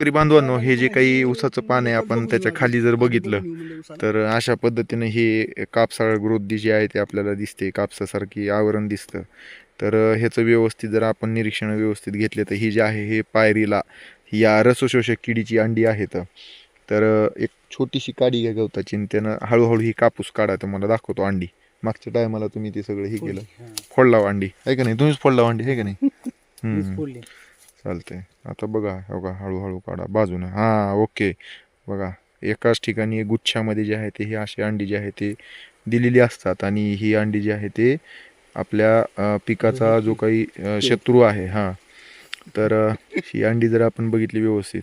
शेतकरी बांधवांनो हे जे काही ऊसाचं पान आहे आपण त्याच्याखाली जर बघितलं तर अशा पद्धतीने हे कापसाळ ग्रोथ जी आहे ते आपल्याला दिसते. कापसासारखी आवरण दिसतं. तर ह्याचं व्यवस्थित जर आपण निरीक्षण व्यवस्थित घेतले तर ही जी आहे हे पायरीला या रसशोषक किडीची अंडी आहेत तर एक छोटीशी काडी घ्या गवताची त्यानं हळूहळू ही कापूस काढा. तर मला दाखवतो अंडी. मागच्या टायमाला तुम्ही ते सगळं हे केलं. फोडला अंडी. आहे का नाही? तुम्हीच फोडला अंडी आहे का नाही? चालतंय. आता बघा हो का हळूहळू काढा. बाजूनं. हां ओके. बघा एकाच ठिकाणी गुच्छामध्ये जे आहे ते ही अशी अंडी जी आहे ते दिलेली असतात आणि ही अंडी जी आहे ते आपल्या पिकाचा जो काही अ, शत्रू आहे हां. तर ही अंडी जर आपण बघितली व्यवस्थित.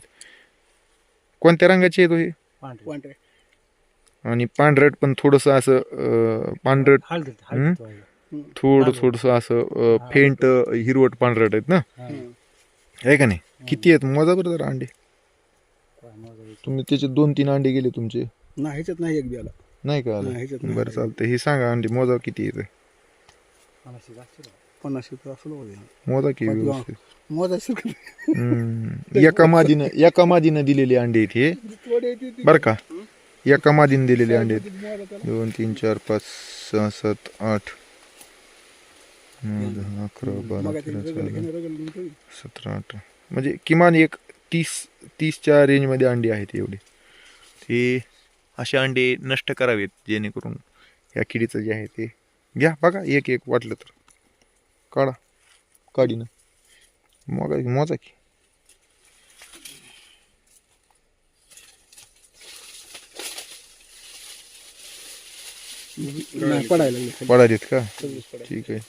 कोणत्या रंगाची आहे तो ही? पांढरे. आणि पांढरट पण थोडंसं असं पांढरट. थोडं. थोडंसं असं फेंट हिरवट पांढरट आहेत ना? आहे का नाही? किती आहेत? मोजा बरं जरा अंडे. तुम्ही त्याचे दोन तीन अंडे गेले तुमचे. नाही ह्याच्यात नाही एक बियाला नाही का नाही, ह्याच्यात नाही. बरं चालतं हे सांगा अंडे मोजा किती येते पन्नास रुपये असं होते मोजा की पाठवा. व्यवस्थित? मोजा हम्म. एका मादीनं एका मादीनं दिलेले अंडे आहेत हे. बरं का? एका मादीनं दिलेले अंडे आहेत. दोन तीन चार पाच सहा सात आठ नऊ दहा अकरा बारा तेरा चौदा सतरा अठरा. म्हणजे किमान एक तीस तीसच्या रेंजमध्ये अंडी आहेत एवढी. ते असे अंडे नष्ट करावेत जेणेकरून ह्या किडीचं जे आहे ते घ्या बघा एक एक वाटलं तर. काढा काढीनं. मोगा मोजा की. पडायला लागले खाली. पडा देत का. ठीक आहे.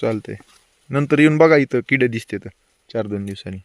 चालतंय. नंतर येऊन बघा इथं किडे दिसते तर. चार दोन दिवसांनी.